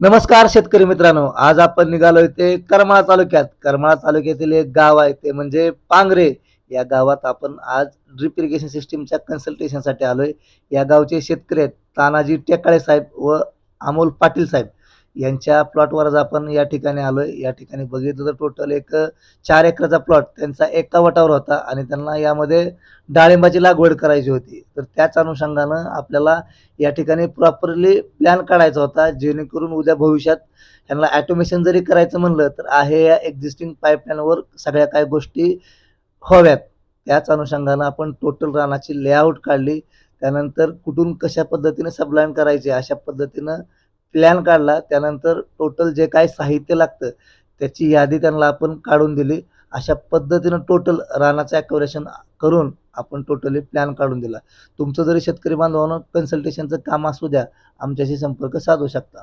नमस्कार शेतकरी मित्रांनो आज आपण निघालो ते करमाळा तालुक्यात. करमाळा तालुक्यातील एक गाव आहे ते म्हणजे पांगरे. या गावात आपण आज ड्रिप इरिगेशन सिस्टीमच्या कन्सल्टेशनसाठी आलोय. या गावचे शेतकरी आहेत तानाजी टेकाळे साहेब व अमोल पाटील साहेब. यांच्या प्लॉटवर आपण या ठिकाणी आलोय. या ठिकाणी बघितलं तर टोटल एक चार एकराचा प्लॉट त्यांचा एका वटावर होता आणि त्यांना यामध्ये डाळिंबाची लागवड करायची होती. तर त्याच अनुषंगानं आपल्याला या ठिकाणी प्रॉपरली प्लॅन काढायचा होता. जेणेकरून उद्या भविष्यात यांना ॲटोमेशन जरी करायचं म्हणलं तर आहे या एक्झिस्टिंग पाईपलाईनवर सगळ्या काही गोष्टी हव्यात त्याच अनुषंगानं आपण टोटल रानाची लेआउट काढली. त्यानंतर कुठून कशा पद्धतीने सबलाईन करायचे अशा पद्धतीनं प्लॅन काढला त्यानंतर टोटल जे काय साहित्य लागतं त्याची यादी त्यांना आपण काढून दिली. अशा पद्धतीनं टोटल रानाचं ॲक्युरेशन करून आपण टोटली प्लॅन काढून दिला. तुमचं जरी शेतकरी बांधवानं कन्सल्टेशनचं काम असू द्या आमच्याशी संपर्क साधू शकता.